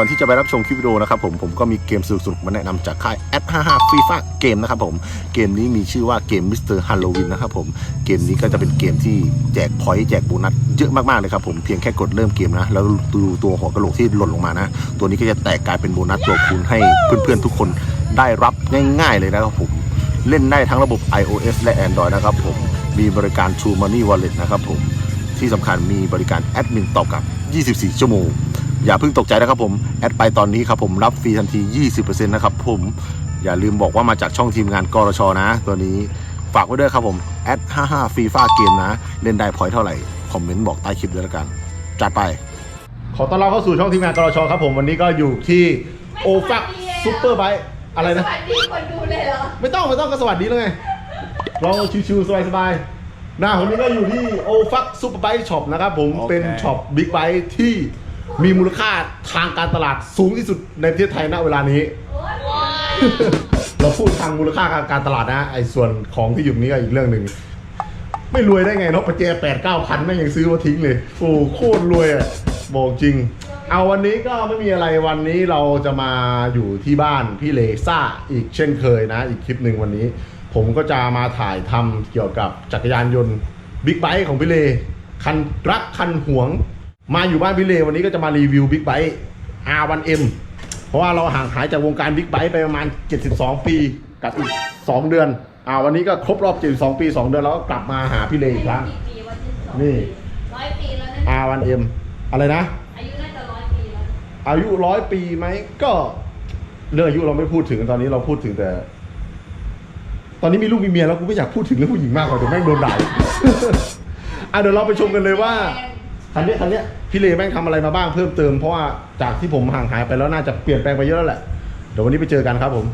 ก่อนที่จะไปรับชมคลิปวิดีโอนะครับผมผมก็มีเกมสนุกๆมาแนะนำจากค่าย F55 FIFA เกมนะครับผมเกมนี้มีชื่อว่าเกม Mr. Halloween นนะครับผมเกมนี้ก็จะเป็นเกมที่แจกพอยต์แจกโบนัสเยอะมากๆเลยครับผมเพียงแค่กดเริ่มเกมนะแล้วดูตัวหัวกระโหลกที่หล่นลงมานะ ตัวนี้ก็จะแตกกลายเป็นโบนัสตัวคูณให้เพื่อนๆทุกคนได้รับง่าย ๆ เลยนะครับผมเล่นได้ทั้งระบบ iOS และ Android นะครับผมมีบริการ True Money Wallet นะครับผมที่สำคัญมีบริการแอดมินตอบกลับ 24 ชั่วโมง อย่าเพิ่งตกใจนะครับผม แอดไปตอนนี้ครับผมรับฟรีทันที 20%นะครับผมอย่าลืมบอกว่ามาจากช่องทีมงานกรชนะ ตัวนี้ฝากไว้ด้วยครับผมแอด55ฟีฟ่าเกมนะ เล่นได้พอยเท่าไหร่ คอมเมนต์บอกใต้คลิปด้วยละกัน จัดไป ขอต้อนรับเข้าสู่ช่องทีมงานกรชครับผมวันนี้ก็อยู่ที่โอฟักซูเปอร์ไบอะไรนะ สวัสดีคนดูเลยเหรอ ไม่ต้องไม่ต้องก็สวัสดีแล้วไงลองชิวๆสบายๆหน้าผมนี้ก็อยู่ที่โอฟักซูเปอร์ไบค์ช็อปนะครับผมโอเคเป็นช็อปบิ๊กไบค์ที่ มีมูลค่าทางการตลาดสูงที่สุดในประเทศไทยณเวลานี้ เราพูดทางมูลค่าทางการตลาดนะ ไอ้ส่วนของที่อยู่นี้ก็อีกเรื่องหนึ่ง ไม่รวยได้ไงเนาะประแจแปดเก้าพันแม่งยังซื้อมาทิ้งเลย โอ้โคตรรวยอะ บอกจริง เอาวันนี้ก็ไม่มีอะไรวันนี้เราจะมาอยู่ที่บ้านพี่เลซ่าอีกเช่นเคยนะ อีกคลิปหนึ่งวันนี้ ผมก็จะมาถ่ายทำเกี่ยวกับจักรยานยนต์บิ๊กไบค์ของพี่เล คันรักคันหวง มาอยู่บ้านพี่เลวันนี้ก็จะมารีวิวบิ๊กไบค์ R1M เพราะว่าเราห่างหายจากวงการบิ๊กไบค์ไปประมาณ 72 ปีกับอีก 2 เดือน อ่าวันนี้ก็ครบรอบ 72 ปี 2 เดือนแล้วก็กลับมาหาพี่เลอีกครั้งกี่ปีวันที่สองนี่ ร้อยปีแล้วนะ R1M อะไรนะ อายุน่าจะร้อยปีแล้วอายุร้อยปีไหมก็เรื่องอายุเราไม่พูดถึงตอนนี้เราพูดถึงแต่ ตอนนี้มีลูกมีเมียแล้วกูไม่อยากพูดถึงเรื่องผู้หญิงมากกว่าเดี๋ยวแม่งโดนด่าอะเดี๋ยวเราไปชมกันเลยว่า คันเนี้ยคันเนี้ย พี่เลแม่งทำอะไรมาบ้างเพิ่มเติมเพราะว่าจากที่ผมห่างหายไปแล้วน่าจะเปลี่ยนแปลงไปเยอะแล้วแหละเดี๋ยววันนี้ไปเจอกันครับผม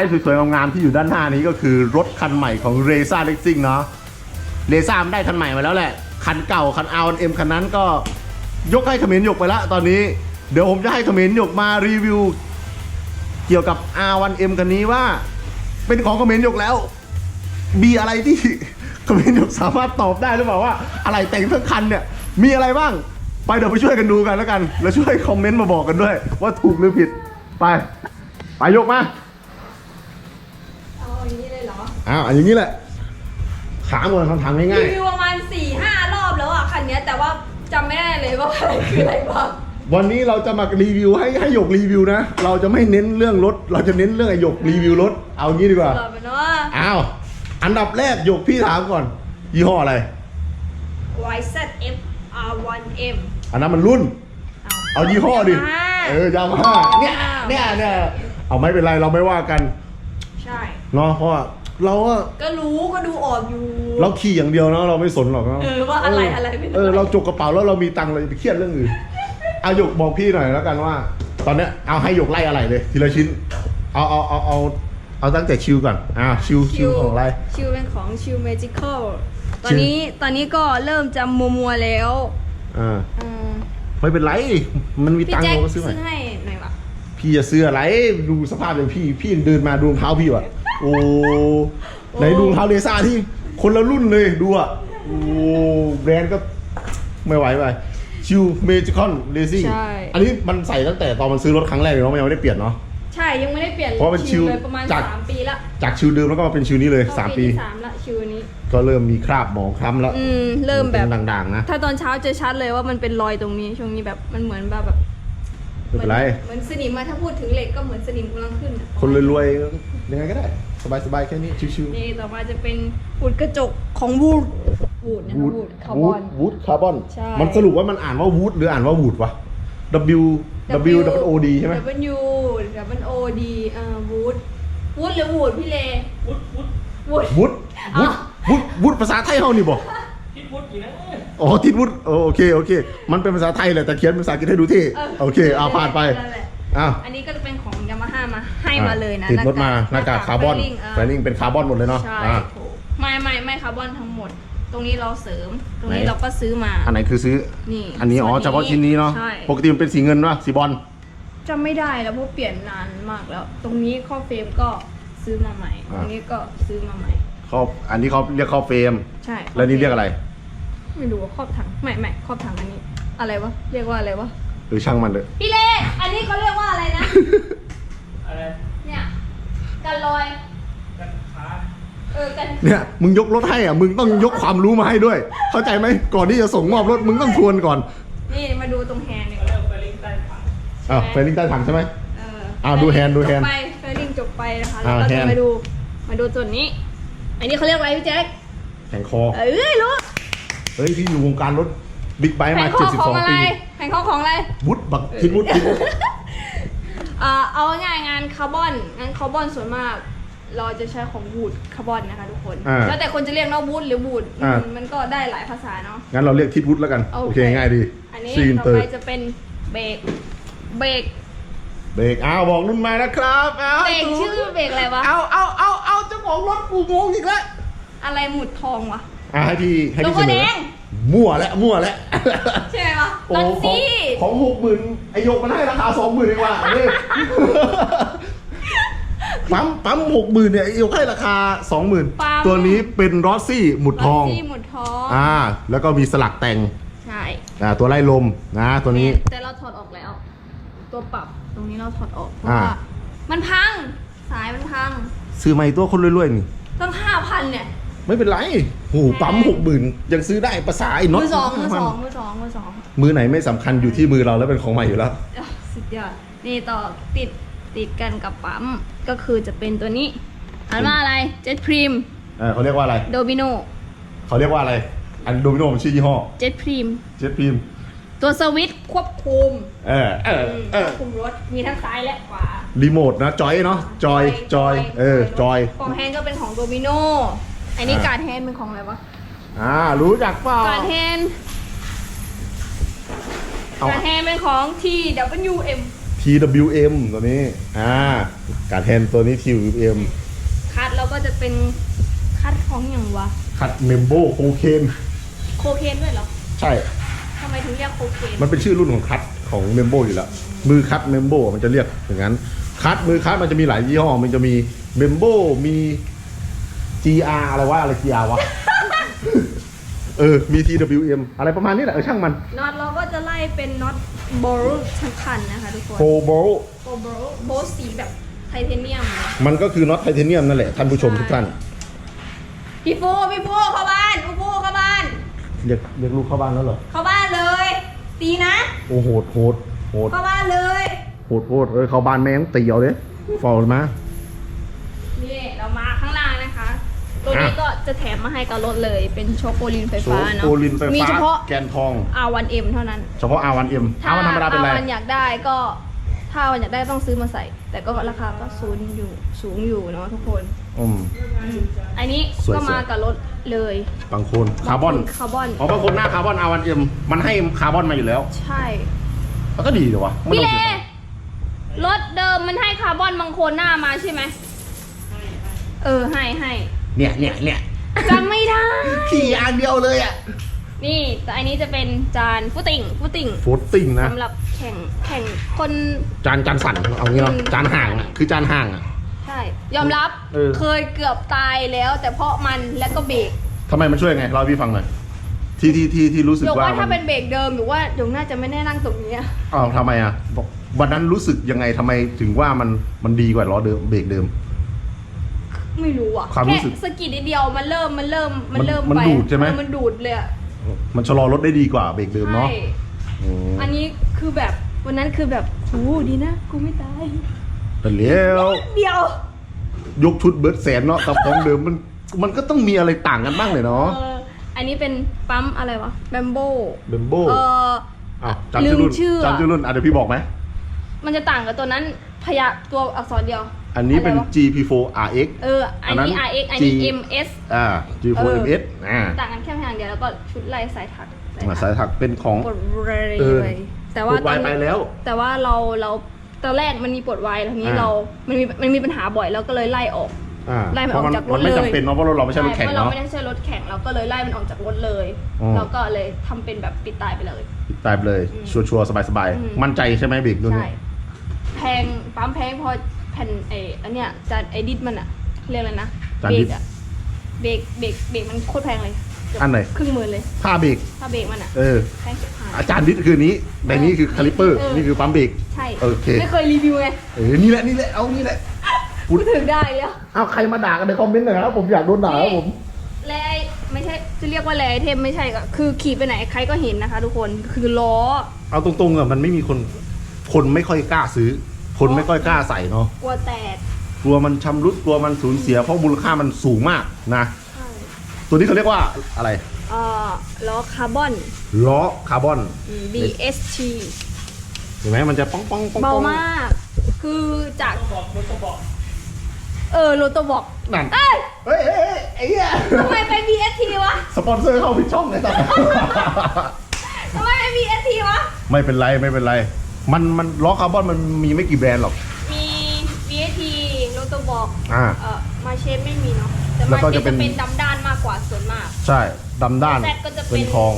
ายสวยๆงามๆที่อยู่ด้านหน้านี้ก็คือรถคันใหม่ของเรซ่าเล็กซิ่งเนาะเรซ่ามันได้คันใหม่มาแล้วแหละ คันเก่าคัน R1M คันนั้นก็ยกให้ขมรหยกไปละตอนนี้เดี๋ยวผมจะให้ขมรหยกมารีวิว เกี่ยวกับ R1M คันนี้ว่า เป็นของขมรหยกแล้วมีอะไรที่ขมรหยกสามารถตอบได้หรือเปล่าว่า อะไรแต่งทั้งคันเนี่ยมีอะไรบ้างไปเดี๋ยวไปช่วยกันดูกันแล้วกัน แล้วช่วยคอมเมนต์มาบอกกันด้วย ว่าถูกหรือผิดไป ไปยกมา ออ้าวอันอย่างนี้แหละถามก่อนคำถามรีง่ายวิวประมาณสี่ห้ารอบแล้วอะคันเนี้ยแต่ว่าจำไม่ได้เลยว่าอะไรคืออะไรบ้างๆวันนี้เราจะมารีวิวให้ให้หยกรีวิวนะ เราจะไม่เน้นเรื่องรถ เราจะเน้นเรื่องไอ้หยกรีวิวรถ เอางี้ดีกว่า ตอบไปเนาะอ้าว อันดับแรกหยกพี่ถามก่อน ยี่ห้ออะไร YZF R1M อันนั้นมันรุ่น เอายี่ห้อดิเออยามาฮ่าเนี่ย เนี่ย เนี่ย เอาไม่เป็นไรเราไม่ว่ากัน ใช่ เนาะเพราะว่า เราก็ก็รู้ก็ดูออกอยู่ เราขี่อย่างเดียวเนาะเราไม่สนหรอกนะเออว่าอะไรอะไรไม่รู้ เออเราจกกระเป๋าแล้วเรามีตังค์เราจะไปเครียดเรื่องอื่นเอาหยกบอกพี่หน่อยแล้วกันว่า ตอนเนี้ยเอาให้หยกไล่อะไรเลย ทีละชิ้น เอาเอาเอาเอาเอาตั้งแต่ชิวก่อนอ่าชิวชิวของอะไร ชิวเป็นของชิวเมจิคอลตอนชิวนี้ตอนนี้ก็เริ่มจะมัวมัวๆแล้วอ่าอืมไม่เป็นไรมันมีพี่ตังค์แจ็คเราก็ซื้อใหม่ซื้อให้หน่อยวะพี่จะซื้ออะไรดูสภาพอย่างพี่พี่เดินมาดูรองเท้าพี่ว่ะ โอ้ไหนดูรองเท้าเลซ่าที่คนละรุ่นเลยดูอะโอ้แบรนด์ก็ไม่ไหวไปชิวเมจิคอนเลซิ่งอันนี้มันใส่ตั้งแต่ตอนมันซื้อรถครั้งแรกเลยเนาะมันยังไม่ได้เปลี่ยนเนาะ ใช่ยังไม่ได้เปลี่ยนเพราะเป็นชิวเลยประมาณจาก สามปีละจากชิวเดิมแล้วก็มาเป็นชิวนี้เลยเข้สามปีที่สามละชิวนี้ ก็เริ่มมีคราบหมองคล้ำแล้วอืมเริ่มแบบนด่างๆนะถ้าตอนเช้าจะชัดเลยว่ามันเป็นรอยตรงนี้ ช่วงนี้แบบมันเหมือนแบบแบบไม่เป็นไร เหมือนสนิมมาถ้าพูดถึงเหล็กก็เหมือนสนิมกำลังขึ้นอะคนรวยๆยังไงก็ได้ สบายๆแค่นี้ชิวนี่ต่อมาจะเป็นอุดกระจกของวูดวูดนะคะวูดคาร์บอนวูดคาร์บอน ใช่ มันสรุปว่ามันอ่านว่าวูดหรืออ่านว่าวูดวะ W W W O D ใช่ไหม W W O D เอ่อวูดวูดหรือวูดพี่เลวูดวูด วูดวูดวูดอ้าววูดวูดภาษาไทยเฮานี่บ่ทิศพุทธอยู่นะอ๋อทิดวุฒโอโอเคโอเค มันเป็นภาษาไทยแหละแต่เขียนเป็นภาษาอังกฤษให้ดูที่ โอเคเอาผ่านไปนั่นแหละอ้าวอันนี้ก็จะเป็นของยามาฮ่ามา ให้มาเลยนะติดรถมาหน้ากากคาร์บอนไฟลิ่งเไฟลิ่งเป็นคาร์บอนหมดเลยเนาะใช่อ่าถูกไม่ไม่ไม่คาร์บอนทั้งหมด ตรงนี้เราเสริม ตรงนี้ไหนเราก็ซื้อมา อันไหนคือซื้อนี่อันนี้อ๋อส่วนนี้เฉพาะชิ้นนี้เนาะใช่ปกติมันเป็นสีเงินวะสีบอลจำไม่ได้แล้วเพราะเปลี่ยนนานมากแล้ว ตรงนี้ข้อเฟรมก็ซื้อมาใหม่ตอ่ารงนี้ก็ซื้อมาใหม่ครอบอันนี้เขาเรียกครอบเฟรมใช่แล้วนี่เรียกอะไร ไม่รู้ว่าครอบถังไม่ไม่ครอบถังอันนี้ อะไรวะเรียกว่าอะไรวะหรือช่างมันเลยพี่เล่อันนี้เขาเรียกว่าอะไรนะ อะไรเนี่ยกันลอยกันขาเออกันเนี่ยมึงยกรถให้อะ มึงต้องยกความรู้มาให้ด้วย เข้าใจไหมก่อนที่จะส่งมอบรถมึงต้องทวนก่อนนี่มาดูตรงแฮนด์เนี่ยเขาเรียกว่าไปลิงก์ใต้ถังอะไฟลิ่งใต้ถังใช่ไหม เอออ่าดูแฮนด์ดูแฮนด์จบไปเฟรลิงจบไปนะคะอ่าแล้วก็แฮจะนด์ มาดูมาดูจุดนี้ อันนี้เขาเรียกอะไรพี่แจ๊คแข่งคอ เอ้ยรู้เฮ้ยพี่อยู่วงการรถบิ๊กไบค์แผมางข้อของอะ72 ไรปีแผงข้อของอะไรวุฒิบักทิดวุฒิทิดวุฒิ เอ่อเอาง่ายๆงานคาร์บอนงานคาร์บอนส่วนมาก เราจะใช้ของวูดคาร์บอนนะคะทุกคน อ่าแล้วแต่คนจะเรียกเนาะวูดหรือวูดอ่ามันมันก็ได้หลายภาษาเนาะ งั้นเราเรียกทิดวุฒิแล้วกัน โอเค โอเคง่ายดีอันนี้ซีนต่อเตอไปร์จะเป็นเบรกเบรกเบรกอ้าวบอกนุ่นมานะครับเอาเบรกชื่อเบรกอะไรวะเอาเอาเอาเอาเจ้าของรถกูงงอีกแล้วอะไรหมุดทองวะ อะให้พี่ให้พี่โลโก้เสนแดอง มั่วแล้วมั่วแล้ว ใช่ ไหมวะโอ้นั่นของสิของหกหมื่นไอโยกมันให้ราคาสองหมื่นเองว่ะนี่ปั๊มปั๊มหกหมื่นเนี่ยไอโยกให้ราคาสองหมื่นปั๊ม ตัวนี้เป็นรอสซี่หมุดทองรถซี่หมุดทองอ่า แล้วก็มีสลักแต่งใช่อ่าตัวไล่ลมนะตัวนี้ แต่เราถอดออกแล้ว ตัวปรับตรงนี้เราถอดออกเพราะอ่า ว่ามันพังสายมันพังซื้อมาอีกตัวคนรวยๆนี่ ตั้งห้าพันเนี่ย ไม่เป็นไรโอ้โหปั๊มหกหมื่นยังซื้อได้ภาษาไอ้น็อตมือสองมือสองมือสองมือสองมือไหนไม่สำคัญอยู่ที่มือเราแล้วเป็นของใหม่อยู่แล้ว อะสุดยอด นี่ต่อติดติดกันกับปั๊ม ก็คือจะเป็นตัวนี้อ่านว่าอะไร เจ็ตพรีม เออเขาเรียกว่าอะไร โดมิโน เขาเรียกว่าอะไร อันโดมิโนมันชื่อยี่ห้อ เจ็ตพรีม เจ็ตพิมตัวสวิตช์ควบคุมเออเอออืมเอควอบคุมรถ มีทั้งซ้ายและขวารีโมทนะ จอยเนาะ จอย จอย เออ จอยกล่องแฮนด์ก็เป็นของโดมิโน อันนี้อ่าการ์ดแฮนด์เป็นของอะไรวะ อ่ารู้จักเปล่าการ์ดแฮนด์เอา การ์ดแฮนด์เป็นของ TWM TWM ตัวนี้ อ่า การแทนตัวนี้ TWM คัดแล้วก็จะเป็นคัดของอย่างวะคัดเมมโบโคเคน โคเคนด้วยเหรอใช่ ทำไมถึงเรียกโคเคนมันเป็นชื่อรุ่นของคัดของเมมโบอยู่แล้ว มือคัดเมมโบมันจะเรียกอย่างนั้น คัดมือคัดมันจะมีหลายยี่ห้อ มันจะมีเมมโบมี GR อะไรวะอะไร GR วะ เออ มี TWM อะไรประมาณนี้แหละเออช่างมันน็อตเราก็จะไล่เป็นน็อตโบลทั้งคันนะคะทุกคนโ o โบโบลโบลสีแบบไทเทเนียมเลยมันก็คือน็อตไทเทเนียมนั่นแหละท่านผู้ชมทุกท่าน พี่ฟูพี่ฟูเข้าบ้านพี่ฟูเข้าบ้าน เรียกเรียกลูกเข้าบ้านแล้วเหรอ เข้าบ้านเลย ตีนะ โอ้โหดโหดโหดเข้าบ้านเลย โหดโหดเอ้ยเข้าบ้านแม่งตีเอาเลยฟอลมา นี่เรามาข้างล่างนะคะ ตัวนี้อะก็จะแถมมาให้กับรถเลยเป็นโชคโกลินไฟโชฟ้าว์เนาะโกลินไฟมีฟ้าเฉพาะแกนทอง R1M เท่านั้น เฉพาะ R1M ถ้า R1 ธรรมดาเป็นไร R1 อยากได้ก็ถ้าวันอยากได้ต้องซื้อมาใส่ แต่ก็ราคาก็สูงอยู่สูงอยู่เนาะทุกคนอืม อันนี้สวยๆ ก็มากับรถเลยบางคนคาร์บอนคาร์บอนอ๋อบางคนหน้าคาร์บอน R1M มันให้คาร์บอนมาอยู่แล้ว ใช่มันก็ดีเลยวะไม่พี่ต้เลองเสียตังค์รถเดิมมันให้คาร์บอนบางโคนหน้ามาใช่ไหมเออให้ให้ เนี่ยเนี่ยเนี่ยจำไม่ได้ ขี่อันเดียวเลยอะนี่แต่อันนี้จะเป็นจานฟุตติ่งฟุตติ่งโฟตติ้งนะ สำหรับแข่งแข่งคนจานจานสั่นเอางี้เนาะอืมจานห่างอะคือจานห่างอะ ใช่ยอมรับเออ เคยเกือบตายแล้ว แต่เพราะมันแล้วก็เบรกทำไมมันช่วยไงเล่าให้พี่ฟังหน่อยที่ที่ที่ที่รู้สึกหยกว่าว่าถ้ามัเป็นเบรกเดิมหรือว่าหยกน่าจะไม่ได้นั่งตรงเนี้ยอ้าวทำไมอะบอกวันนั้นรู้สึกยังไงทำไมถึงว่ามันมันดีกว่าล้อเดิมเบรกเดิม ไม่รู้อะความรู้แค่สึกสะกิดนิดเดียวมันเริ่มมันเริ่มมันเริ่มมันไปดูดใช่ไหม เออมันดูดเลยอะมันชะลอรถได้ดีกว่าเบรกเดิมเนาะใช่อืมอันนี้คือแบบวันนั้นคือแบบโอ้ดีนะกูไม่ตายแต่เลี้ยวเดียวยกชุดเบิร์ดแสนเนาะกับของเดิมมันมันก็ต้องมีอะไรต่างกันบ้างเลยเนาะเอออันอันนี้เป็นปั๊มอะไรวะแบมโบเบมโบเออ อ้าวจำชื่อรุ่นลืมชื่อ จำชื่อรุ่นอะเดี๋ยวพี่บอกไหมมันจะต่างกับตัวนั้น พยาตัวอักษรเดียว อันนี้เป็นอะไรวะ GP4 RX เออ อันนี้อันนั้น RX อันนี้ G MS อ่า G4 เออ MS อ่าต่างกันแค่ทางเดียวแล้วก็ชุดลายสายถักสายถักเป็นของปลดไวเออแต่ว่าปลดไวตอนไปแล้ว แต่ว่าเราเราตอนแรกมันมีปลดไวแล้วทีนี้อ่าเรา มันมีมันมีปัญหาบ่อยเราก็เลยไล่ออกอ่าไล่มันเพราะมันออกจากรถมันไม่เลยจำเป็นเนาะเพราะรถเราไม่ใช่รถแข่งเพราะเราเนาะไม่ได้ใช่รถแข่งเราก็เลยไล่มันออกจากรถเลยอ๋อเราก็เลยทำเป็นแบบปิดตายไปเลยตายไปเลยอืมชัวร์ๆสบายอืมๆมั่นใจใช่ไหมเบรกรุ่นใช่นี้แพงปั๊มแพงพอแผ่นไอ้อันเนี้ยจานไอ้ดิสมันอะเรียกอะไรนะจานเบรดิกสอะเบรกเบรกเบรกมันโคตรแพงเลยเกืบอันไหน ครึ่งหมื่นเลยผ้าเบรกถ้าเบรกมันอะเออ แพงชิบหาย อาจารย์ดิสคือนี้ในนี้คือคาลิปเปอร์ เออ นี่คือปั๊มเบรก ใช่โอเค ไม่เคยรีวิวไงเออ นี่แหละ นี่แหละ เอานี่แหละ พูดถึงได้แล้วเอาใครมาด่ากันในคอมเมนต์หน่อยครับ ผมอยากโดนด่าครับผม แลไม่ใช่จะเรียกว่าแลไอเทมไม่ใช่ก็คือขี่ไปไหนใครก็เห็นนะคะ ทุกคนคือล้อ เอาตรงๆอะมันไม่มีคน คนไม่ค่อยกล้าซื้อ คนไม่ค่อยกล้าใส่เนาะกลัวแตกกลัวมันชำรุดกลัวมันสูญเสียเพราะมูลค่ามันสูงมากนะ ใช่ตัวนี้เขาเรียกว่าอะไรเอ่อล้อคาร์บอนล้อคาร์บอนอืม BST เห็นไหมมันจะป้องป้องป้องเบาป้องมาก คือจากต้องบอกรถต้องบอกเออโรโตบอกนั่นเอ้ยเฮ้ยเฮ้ยเฮ้ยไอ้เหี้ยทำไมเป็น BST วะสปอนเซอร์เข้าผิดช่องเลยจ้ะ ทำไมเป็น BST วะไม่เป็นไรไม่เป็นไร มันมันล้อคาร์บอนมันมีไม่กี่แบรนด์หรอก มี BST โรโตบอกอ่า เอ่อมาเชฟไม่มีเนาะแต่แล้วมาก็เชฟจะเป็จะนเป็นดำด้านมากกว่าส่วนมาก ใช่ดำด้าน แซดก็จะเป็น เป็นทอง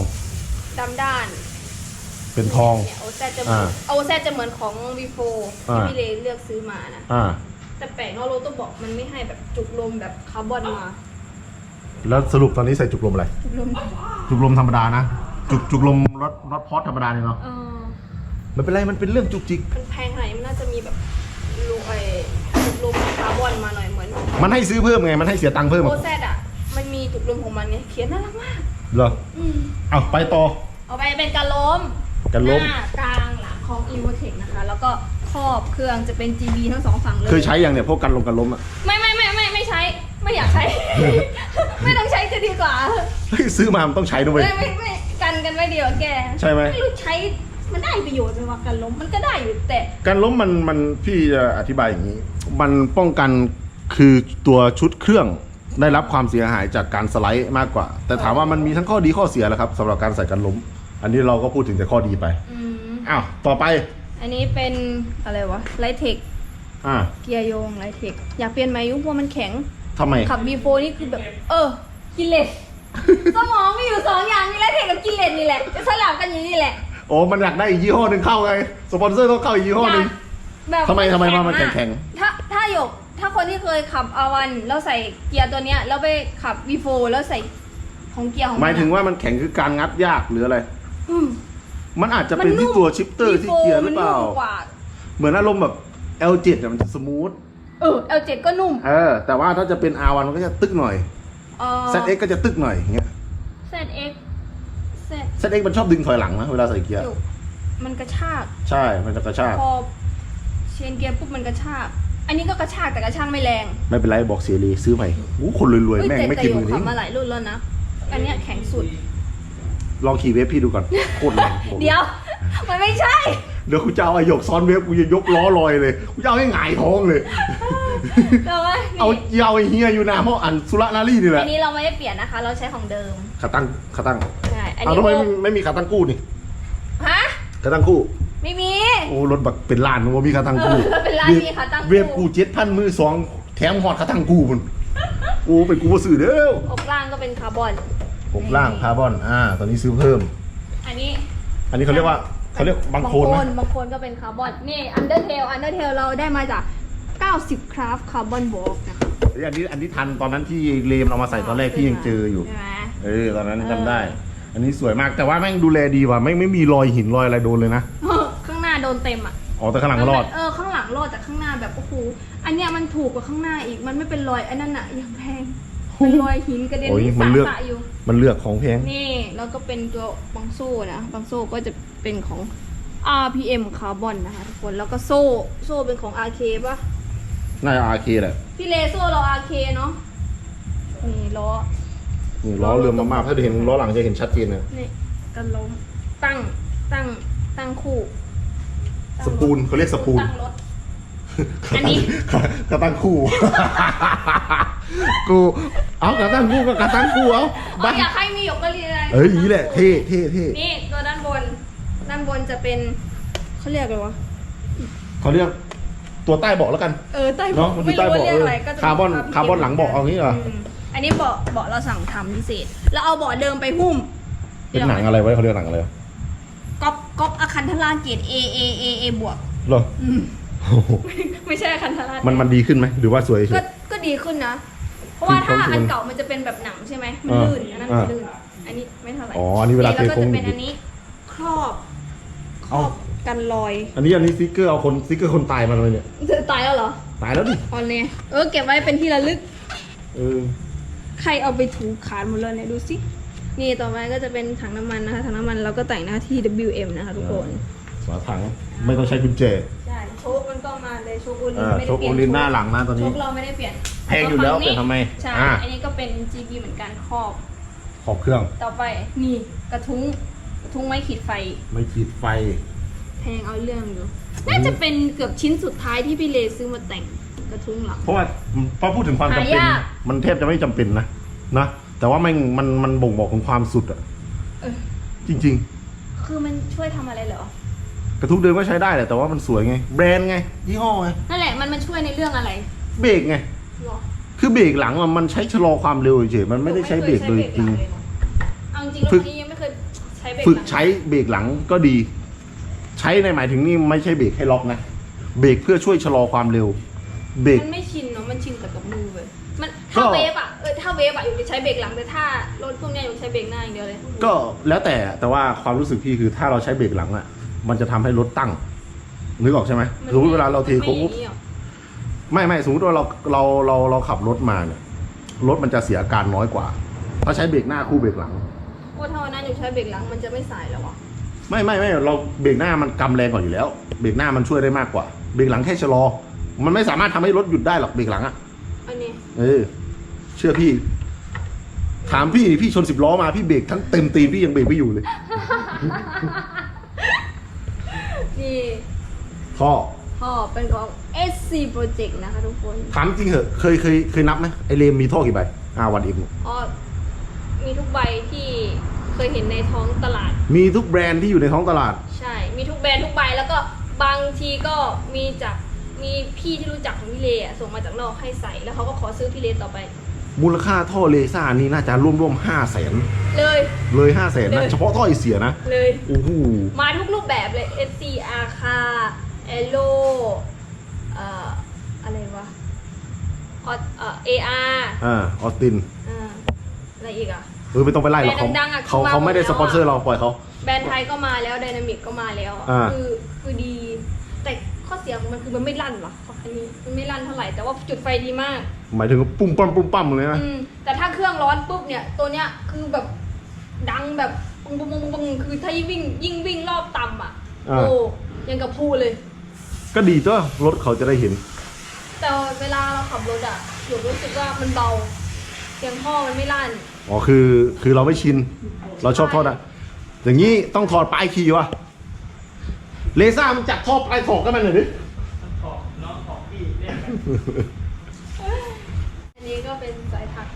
ดำด้านเป็นทองเนี่ยโอแซดจะเหมือนอ่าโอแซดจะเหมือนของวีโฟที่อ่า พี่เลเลือกซื้อมานะ อ่า แต่แปลกเนาะโรโตบอกมันไม่ให้แบบจุกลมแบบคาร์บอนมาแล้วสรุปตอนนี้ใส่จุกลมอะไร จุกลมจุกลมธรรมดานะ จุกจุกลมรถรถพอสธรรมดาเนี่ยเนาะ เออ ไม่เป็นไรมันเป็นเรื่องจุกจิก มันแพงขนาดนี้มันน่าจะมีแบบลูไอ้จุกลมคาร์บอนมาหน่อยเหมือนมันให้ซื้อเพิ่มไง มันให้เสียตังค์เพิ่มโออะแซดอะ มันมีจุกลมของมันเนี่ยเขียนน่ารักมาก เหรออืม เอาไปต่อ เอาไปเป็นการล้มการล้ม หน้ากลางหลังของ e v o t e c นะคะ แล้วก็ครอบเครื่องจะเป็น GB ทั้งสองฝั่งเลย เคยใช้อย่างเนี่ยพวกกันลงกันล้มอะไม่ไม่ไม่ไม่ไม่ใช้ ไม่อยากใช้ ไม่ต้องใช้จะดีกว่า เฮ้ยซื้อมามันต้องใช้ด้วย ไม่ไม่ไม่กันกันไว้เดียวแกใช่ไหม ไม่รู้ใช้ มันได้ประโยชน์ไหมว่ากันล้มมันก็ได้อยู่แต่ การล้มมันมันพี่จะอธิบายอย่างนี้ มันป้องกันคือตัวชุดเครื่องได้รับความเสียหายจากการสไลด์มากกว่า แต่ถามว่ามันมีทั้งข้อดีข้อเสียแหละครับสำหรับการใส่กันล้ม อันนี้เราก็พูดถึงแต่ข้อดีไปอืม อ้าวต่อไปอันนี้เป็นอะไรวะไลเทคอ่าเกียร์โยงไลเทคอยากเปลี่ยนไหมยุเพราะมันแข็ง ทำไม ขับ B4 นี่คือแบบ เออ กิเลส สมองมีอยู่สองอย่างมีไลเทคกับกิเลสนี่แหละจะสลับกันอยู่นี่แหละ โอ้มันอยากได้อีกยี่ห้อหนึ่งเข้าไง สปอนเซอร์ต้องเข้าอีกยี่ห้อหนึ่ง แบบทำไมทำไมแข็งมันอะแข็งถ้าถ้าหยกถ้าคนที่เคยขับอาวันแล้วใส่เกียร์ตัวเนี้ยแล้วไปขับ V4 แล้วใส่ของเกียร์ของนหมายถึงอะว่ามันแข็งคือการงัดยากหรืออะไร อืมมันอาจจะเป็นที่ตัวชิปเตอร์ที่เกียร์หรือเปล่า มันนุ่มกว่าเหมือนอารมณ์แบบ L7 เนี่ยมันจะสมูท เออ L7 ก็นุ่มเออ แต่ว่าถ้าจะเป็น R1 มันก็จะตึกหน่อย เออ ZX ก็จะตึกหน่อยอย่างเงี้ย ZX Z ZX มันชอบดึงถอยหลังนะเวลาใส่เกียร์หยกมันกระชาก ใช่ มันจะกระชาก พอเชนเกียร์ปุ๊บมันกระชาก อันนี้ก็กระชากแต่กระชากไม่แรงไม่เป็นไรบอกเสียรีซื้อใหม่โอ้คนรวยๆ แม่งแต่ไม่แต่กินหยมืกอนี้ ขับมาหลายรุ่นแล้วนะ อันเนี้ยแข็งสุด ลองขี่เวฟพี่ดูก่อน โคตรแรงบอกเดี๋ยว มันไม่ใช่ เดี๋ยวกูจะเอาไอ้หยกซ้อนเวฟกูจะยกล้อลอยเลยกูจะเอาให้หงายท้องเลยเราว่าเอานี่เอาไอ้เฮียอยู่นะเพราะอันสุรนารีนี่แหอัละนนี้เราไม่ได้เปลี่ยนนะคะ เราใช้ของเดิม ขาตั้งขาตั้งใช่ อันเอานี้ทำไมโอ้ไม่ไม่มีขาตั้งกู้นี่ฮะ ขาตั้งกู้ ไม่มี โอ้รถบักเป็นล้านมันว่ามีขาตั้งกู้เออเป็นล้านมีขาตั้งกู้ เวฟกูเจ็ดพันมือสองแถมหอดขาตั้งกู้มันโอ้เป็นกูบ่ซื้อเด้ออกล่างก็เป็นคาร์บอนผมล่างคาร์บอน อ่า ตอนนี้ซื้อเพิ่ม อันนี้อันนี้เขาเรียกว่าเขาเรียกบางโคลนไหมบางโคนก็เป็นคาร์บอน นี่ Undertale Undertale เราได้มาจาก 90 Craft Carbon Box นะคะเอ้ยอันนี้อันนี้ทันตอนนั้นที่เลมเอามาใส่ตอนแรกที่ยังเจออยู่ ใช่ไหม เออตอนนั้นจำได้อั นนี้สวยมากแต่ว่าแม่งดูแลดีว่ะไม่งไม่มีรอยหินรอยอะไรโดนเลยนะข้างหน้าโดนเต็มอะอ๋อแต่ข้างหลังรอด เออข้างหลังรอดแต่ข้างหน้าแบบโอ้โหอันเนี้ยมันถูกกว่าข้างหน้าอีกมันไม่เป็นรอยอันนั้นอะยังแพงเป็นรอยหินกระเด็นโอ้ยที่มันสาเลือก สะอยู่ มันเลือกของแพงนี่แล้วก็เป็นตัวบางโซ่นะบางโซ่ก็จะเป็นของ RPM คาร์บอนนะคะทุกคนแล้วก็โซ่โซ่เป็นของ RK ป่ะ น่าจะอาเคแหละพี่เลโซ่เรา RK เนาะนี่ล้อ นี่ล้อเรือมามากถ้าเห็นล้อหลังจะเห็นชัดเจนเลยนี่กันล้มตั้งตั้งตั้งคู่ตั้งสปูนเขาเรียกสปูน ตั้งรถ อันนี้ กระตั้งคู่ กู เอากระตั้งคู่ก็กระตั้งคู่เอาอ๋ออยากให้มีหยกก็เรียนเอ้ยอย่างนี้แหละ เท่เท่เท่นี่ตัวด้านบน ด้านบนจะเป็นเขาเรียกอะไรวะ เขาเรียกตัวใต้เบาะแล้วกัน เออใต้เนาะมันคือใต้เบาะไม่รู้ว่าเรียกอะไรก็จะคาร์บอนคาร์บอนหลังเบาะเอางี้เหรอ ม อันนี้เบาะเบาะเราสั่งทำพิเศษแล้วเอาเบาะเดิมไปหุ้มเป็นหนังอะไรไว้เขาเรียกหนังอะไรวะก๊อปก๊อปอาคันธราเกรด A A A A บวกเหรออืมโอ้โหไม่ใช่อาคันธรามันมันดีขึ้นไหมหรือว่าสวยเฉก็ย ก็ดีขึ้นนะ เพราะว่าคือถ้าเขาอันคือเก่ามันจะเป็นแบบหนังใช่ไหมมันอ่าลื่นอันนั้นมันอ่าลื่นอันนี้ไม่เท่าไหร่อ๋ออันนี้เวลาแล้วก็เทโค้งจะเป็นดีอันนี้ ครอบครเอ้าอบกันรอยอันนี้อันนี้สติ๊กเกอร์เอาคนสติ๊กเกอร์คนตายมาเลยเนี่ยเธอตายแล้วเหรอตายแล้วดิ ออนเนี่ยเออเก็บไว้เป็นที่ระลึก เออ ใครเอาไปถูขาดหมดเลยเนี่ยดูสิ นี่ต่อไปก็จะเป็นถังน้ำมันนะคะ ถังน้ำมันเราก็แต่งหน้าที่ WM นะคะทุกคนฝาถังไม่ต้องใช้กุญแจ ใช่โชคมันก็มาเลยโชคโอลินอ่าไม่โชได้คเปลี่โอยนลินหน้าหลังนะตอนโชนี้คเราไม่ได้เปลี่ยนแพงอยู่แล้วฝั่เปลี่ยนทำไมใช่อ่าอันนี้ก็เป็น GB เหมือนกันครอบขอบเครื่อง ต่อไปนี่กระทุ้งกระทุ้งไม้ขีดไฟ ไม่ขีดไฟแพงเอาเรื่องอยู่น่าจะเป็นเกือบชิ้นสุดท้ายที่พี่เลซื้อมาแต่ง กระทุ้งหลังเพราะว่าพอพูดถึงความจำเป็น หายาก มันแทบจะไม่จำเป็นนะนะแต่ว่ามันมันมันบ่งบอกถึงความสุดอะเออจริง คือมันช่วยทำอะไรเหรอ ๆ กระทุกเดิมก็ใช้ได้แหละแต่ว่ามันสวยไง แบรนด์ไงยี่ห้อไงนั่นแหละมันมาช่วยในเรื่องอะไรเบรกไง หรอคือเบรกหลังอะมันใช้ชะลอความเร็วเฉยๆมันไม่ได้ใช้เบรกโดยจริง เอาจริงๆรถฝึก คันนี้ยังไม่เคยใช้เบรกฝึกหลังใช้เบรกหลังก็ดี ใช้ในหมายถึงนี่ไม่ใช่เบรกให้ล็อกนะเบรกเพื่อช่วยชะลอความเร็ว เบรก มันไม่ชินเนาะมันชินแต่กับมือเว้ยมันก็ถ้าเวฟอะเออถ้าเวฟอะอยู่จะใช้เบรกหลังแต่ถ้ารถพวกเนี้ยอยู่ใช้เบรกหน้าอย่างเดียวเลยก็แล้วแต่แต่ว่าความรู้สึกพี่คือถ้าเราใช้เบรกหลังอะมันจะทำให้รถตั้งนึกออกใช่ไหมมันสมมติเวลาเราเทไม่โค้งอย่างนี้หรอไม่ไม่สมมติว่าเราเราเราเราขับรถมาเนี่ยรถมันจะเสียอาการน้อยกว่า ถ้าใช้เบรกหน้าคู่เบรกหลัง โอ้ถ้าวันนั้นอยู่ใช้เบรกหลังมันจะไม่สายแล้วอะไม่ไม่ไม่เราเบรกหน้ามันกำแรงกว่าอยู่แล้ว เบรกหน้ามันช่วยได้มากกว่า เบรกหลังแค่ชะลอ มันไม่สามารถทำให้รถหยุดได้หรอกเบรกหลังอะอันนี้เออ เชื่อพี่ ถามพี่พี่ชนสิบล้อมาพี่เบรกทั้งเต็มตีนพี่ยังเบรกไม่อยู่เลย นี่ท่อท่อเป็นของ SC Project นะคะทุกคน ถามจริงเหอะเคยเคยเคยนับไหมไอเลมมีท่อกี่ใบอ่าวันเอ็มอ๋อ มีทุกใบที่เคยเห็นในท้องตลาด มีทุกแบรนด์ที่อยู่ในท้องตลาด ใช่ มีทุกแบรนด์ทุกใบแล้วก็บางทีก็มีจาก มีพี่ที่รู้จักของพี่เลอะส่งมาจากนอกให้ใส่ แล้วเขาก็ขอซื้อพี่เลต่อไป มูลค่าท่อเลซ่านี่น่าจะร่วมร่วมห้าแสนเลย เลยห้าแสนเลนะย เฉพาะท่อไอเสียนะเลย โอ้โหมาทุกรูปแบบเลย SC R คาเอโลเอ่ออะไรวะออเอ่อ AR อ่าออสตินอ่าอะไรอีกอะ เออไม่ต้องไปไล่หรอกเขาแบรนด์ดังๆอะเขาคือมาเขาไม่ได้หมดแล้วสปอนเซอร์เราปล่อยเขา แบรนด์ไทยก็มาแล้ว ไดนามิกก็มาแล้วอะอ่า คือคือดี แต่ ข้อเสียของมันคือมันไม่ลั่นหรอกอันนี้มันไม่ลั่นเท่าไหร่แต่ว่าจุดไฟดีมาก หมายถึงปุ้มปั้มปุ้มปั้มเลยนะอืมแต่ถ้าเครื่องร้อนปุ๊บเนี่ยตัวเนี้ยคือแบบดังแบบปุ้งปุ้งปุ้งปุ้งคือถ้ายิ่งวิ่งยิ่งวิ่งรอบต่ำอะอ่าโอ้ยังกับพูเลย ก็ดีจ้ะรถเขาจะได้เห็น แต่เวลาเราขับรถอะหนูรู้สึกว่ามันเบาเสียงท่อมันไม่ลั่นอ๋อคือคือเราไม่ชิน เราชอบท่อนะอย่างนี้ต้องถอดปลายคีย์วะ เลซ่ามันจับท่อปลายถอกกันมันหน่อยดิมันขอบน้องของพี่เรียกกันอันนี้ก็เป็นสายถัก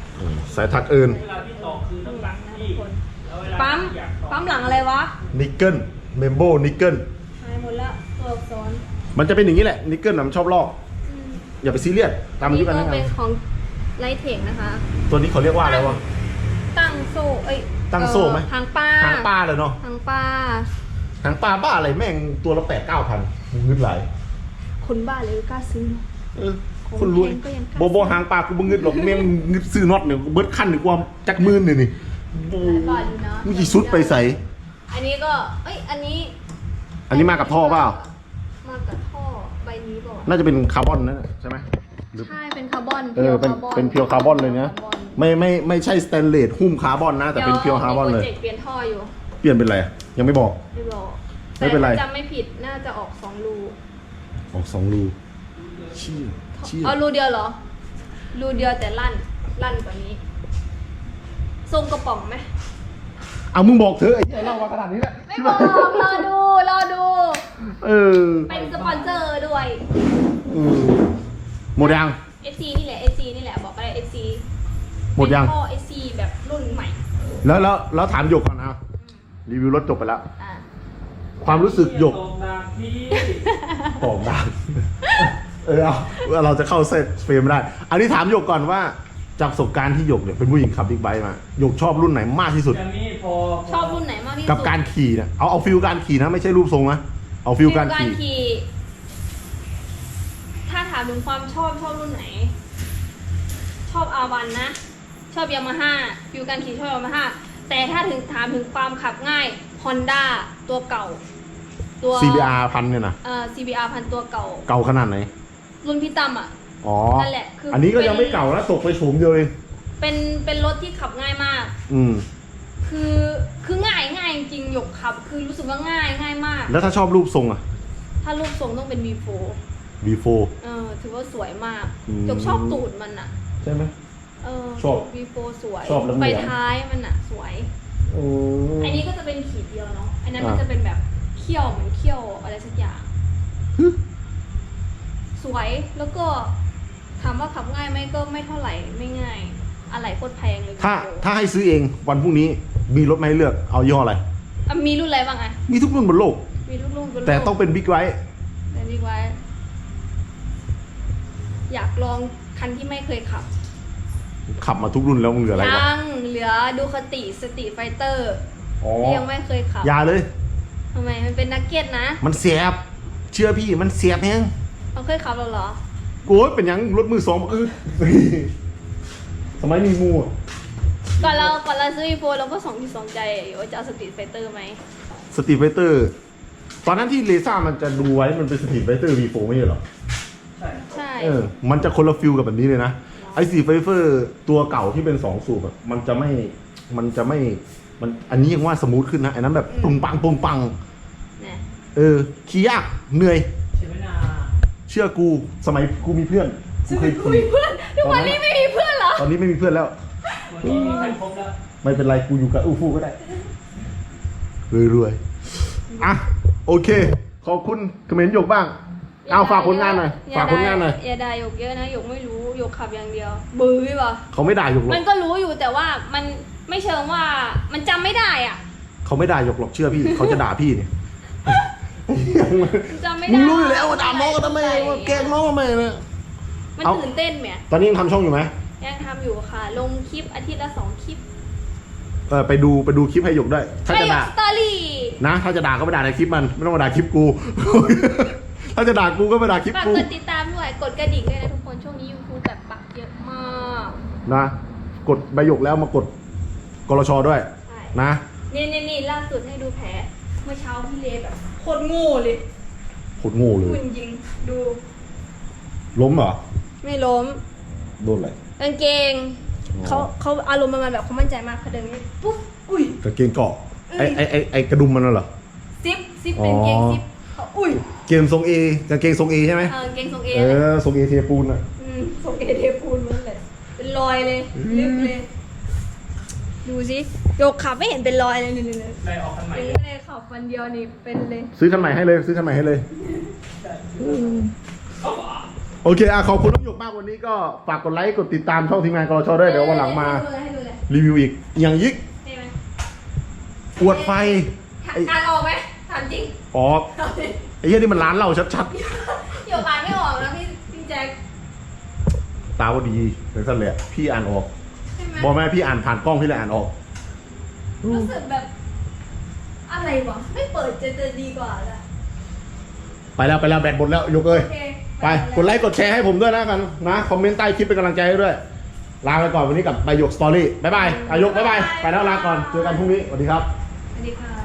สายถักเอินเวลาที่ต่อคือน้ำหนักพี่แล้วเวลาปั๊มที่อยากต่อปั๊มหลังอะไรวะนิกเกิลเมมโบนิกเกิลหายหมดละตัวอักษรมันจะเป็นอย่างนี้แหละนิกเกิลมันชอบลอกอืมอย่าไปซีเรียสตามอายุนี่กันก็นะครัเป็นบของไลท์เทคนะคะ ตัวนี้เขาเรียกว่าอะไรวะ ตั้งโซ่เอ้ยตั้งโซ่ไหม เอ่อหางปลาหางปลาเลยเนาะ หางปลา หางปลาบ้าอะไรแม่งตัวละแปดเก้าพันเงินไหลายคนบ้าเลยกล้าซื้อเนอะเออคนรวยของแพงก็ยังกล้า โบโบหางปลากูบ่เงินหรอกแม่งเงินซื้อน็อตเนี่ยเบิดขั้นหนึ่งกว่าจักหมื่นเนี่ยนี่โอ้หลายบาทอยู่นะ มึงจีสุดไปใส่ อันนี้ก็ เอ้ย อันนี้อันนี้มากับท่อเปล่า มากับท่อใบนี้เปล่าวะน่าจะเป็นคาร์บอนนะใช่ไหมหรือ ใช่ เป็นคาร์บอนเออเป็นพียวเป็นเพียวคาร์บอนเลยนะคาร์บอนไม่ไม่ไม่ใช่สแตนเลสหุ้มคาร์บอนนะ แต่เป็นเพียวคาร์บอนเลย ดี๋วมีโปรเจกต์เปลี่ยนท่ออยู่ เปลี่ยนเป็นอะไร ยังไม่บอก ไม่บอกไม่เป็นไร แต่ถ้าจำไม่ผิดน่าจะออกสองรูออกสองรูเชี่ยเชี่ยเอารูเดียวเหรอ รูเดียวแต่ลั่น ลั่นกว่านี้ ทรงกระป๋องไหมเอามึงบอกเธอะไอ้เหี้ยเล่ามาขนาดนี้แล้วไม่บอกรอดูรอดู เออเป็นสปอนเซอร์ด้วย เออหมดยัง FC นี่แหละ FC นี่แหละบอกไปเลย FC หมดยัง เป็นพ่อ FC แบบรุ่นใหม่ แล้วแล้วแล้วถามหยกก่อนนะ รีวิวรถจบไปแล้ว อ่าความรู้สึกหยกตรงตามที่ปอกดังเออเอาเราจะเข้าเซตเฟรมไม่ได้ อันนี้ถามหยกก่อนว่า จากประสบการณ์ที่หยกเนี่ยเป็นผู้หญิงขับบิ๊กไบค์มาหยกชอบรุ่นไหนมากที่สุด จะมีพอชอบรุ่นไหนมากที่สุดกับการขี่เนี่ยเอาเอาฟิลการขี่นะไม่ใช่รูปทรงนะเอาฟิลการขี่ ขี่ ถ้าถามถึงความชอบชอบรุ่นไหน ชอบอาวันนะ ชอบยามาฮ่าฟิวการขี่ชอบยามาฮ่า แต่ถ้าถึงถามถึงความขับง่าย Honda ตัวเก่า ตัว CBR พันเนี่ยนะเอ่อ CBR พันตัวเก่า เก่าขนาดไหน รุ่นพี่ตั้มอะ อ๋อ นั่นแหละคืออัอันนี้ก็เป็นยังไม่เก่าแล้วตกไปโฉมเดียวเองเป็นเป็นรถที่ขับง่ายมาก อืม คือคือง่ายง่ายจริงๆหยกขับ คือรู้สึกว่าง่ายง่ายมาก แล้วถ้าชอบรูปทรงอะ ถ้ารูปทรงต้องเป็น V4 V4 เออถือว่าสวยมากอืม หยกชอบตูดมันอะ ใช่ไหม เออชอบ V4 สวยชอบเหลืองๆ ไฟท้ายมันอะสวยโอ้อันนี้ก็จะเป็นขีดเดียวเนาะ อันนั้นอ่ามัมันจะเป็นแบบเขี้ยวเหมือนเขี้ยวอะไรสักอย่างสวยแล้วก็ถามว่าขับง่ายไหมก็ไม่เท่าไหร่ไม่ง่าย อะไรโคตรแพงเลยถ้าโอ้โหถ้าให้ซื้อเองวันพรุ่งนี้มีรถไหมาให้เลือกเอายี่ห้ออะไร อะมีรุ่นอะไรบ้างอะมีทุกรุ่นบนโลก มีรุ่นรุ่นรุ่นแต่ต้องเป็นบิ๊กไ t แต่ดีไว้อยากลองคันที่ไม่เคยขับ ขับมาทุกรุ่นแล้วมึงเหลืออะไรวะยังเหลือดูคติสตรีทไฟเตอร์อ๋อที่ยังไม่เคยขับอย่าเลยทำไมมันเป็นนักเก็ตนะ มันเสียบ เชื่อพี่มันเสียบแฮงเราเคยขับแล้วเหรอกูว่าเป็นหยังรถมือสองอืดสมัยมีมูอะก่อนเราก่อนเราซื้ออีโฟเราก็สองที่สองใจอยู่ว่าจะเอาสตรีทไฟเตอร์ไหมสตรีทไฟเตอร์ตอนนั้นที่เลซ่ามันจะดูไว้มันเป็นสตรีทไฟเตอร์ V4 ไม่ใช่เหรอใช่ใช่เออมันจะคนละฟิลกับแบบนี้เลยนะ ไอซีไฟเฟอร์ตัวเก่าที่เป็นสองสูบอะมันจะไม่มันจะไม่มันอันนี้ยังว่าสมูทขึ้นนะอันนั้นแบบปุงปังปุงปัง เนี่ยเออขี่ยากเหนื่อยใช่ไหมนาเชื่อกูสมัยกูมีเพื่อนกูเคยคุขี่ยเพื่อนทุกวันนี้ไม่มีเพื่อนเหรอตอนนี้ไม่มีเพื่อนแล้ว วันนี้มีใครพบแล้ว ไม่เป็นไรกูอยู่กับอูฟูก็ได้รวยๆอะโอเค ขอบคุณเขมรหยกบ้าง เอาฝากผลงานหน่อยฝากผลงานหน่อยอย่าด่าหยกเยอะนะหยกไม่รู้หยกขับอย่างเดียวบื้อป่ะเขาไม่ด่าหยกหรอมักนก็รู้อยู่แต่ว่ามันไม่เชิงว่ามันจำไม่ได้อะ เขาไม่ด่าหยกหรอกเชื่อพี่ เขาจะด่าพี่เนี่ยมันจำไม่มึได้งรู้อยู่แล้วว่าด่าน้องก็ทำไมว่าแกล้งน้องทำไมเนี่ยมันเอาตื่นเต้นไหมตอนนี้ยังทำช่องอยู่ไหมยังทำอยู่ค่ะ ลงคลิปอาทิตย์ละสองคลิปเออไปดูไปดูคลิปให้หยกได้ถ้าจะด่าสตอรี่นะ ถ้าจะด่าก็ไปด่าในคลิปมันไม่ต้องมาด่าคลิปกู ถ้าจะด่ากูก็ไปด่าคลิปฝากกูกดติดตามด้วยกดกระดิ่งด้วยนะทุกคนช่วงนี้ยูทูบแบบปักเยอะมากนะ กดใบหยกแล้วมากดกรชด้วย ใช่นะ นี่นี่นี่ล่าสุดให้ดูแผลเมื่อเช้าพี่เลแบบโคตรโง่เลยโคตรโง่เลย คุณยิงดูล้มเหรอ ไม่ล้มโดนอะไร กางเกงอ๋อ เขาเขาอารมณ์ประมาณแบบเขามั่นใจมากเขาเดินอย่างนี้ปุ๊บอุ้ย กางเกงเกาะไอไอไอไอกระดุมมันน่ะเหรอ ซิปซิปเป็นเกงอ๋อซิปเขา อุ้ยเกมทรงเอกางเกงทรงเอใช่ไหมเออกางเกงทรงเอเอเลยอทรงเอเทปูนอะอืมทรงเอเทปูนมันเลยเป็นรอยเลยลึกเลย ดูสิโยกขับไม่เห็นเป็นรอยเลยนี่นี่นี่ได้ออกคันใหม่ยังไม่ได้ขับวันเดียวนี่เป็นเลย ซื้อคันใหม่ให้เลยซื้อคันใหม่ให้เลยโอเคอะขอบคุณน้องหยกมากวันนี้ก็ฝากกดไลค์กดติดตามช่องทีมงานกรชด้วยเดี๋ยววันหลังมาให้ดูเลยให้ดูเลยรีวิวอีกอย่างยิกใช่ไหมอวดไฟไอ้อ่านออกไหมถามจริง อ๋อไอ้เหี้ยนี่มันร้านเราชัดโยกอ่านไม่ออกนะพี่พี่แจ็คๆ ตาวาดีเป็นสั้นเลยอะพี่อ่านออก ใช่ไหมบอกแม่พี่อ่านผ่านกล้องพี่เลยอ่านออก รู้สึกแบบ อะไรวะ ไม่เปิดจะจะดีกว่าละไปแล้วไปแล้วแบตหมดแล้วยกเอ้ย โอเคไปกดไลค์กดแชร์ให้ผมด้วยนะกันนะคอมเมนต์ใต้คลิปเป็นกำลังใจให้ด้วย ลาไปก่อนวันนี้กับใบหยกสตอรี่บ๊ายบายอายกบ๊ายบาย ไปแล้วลาก่อนเจอกันพรุ่งนี้สวัสดีครับ สวัสดีค่ะ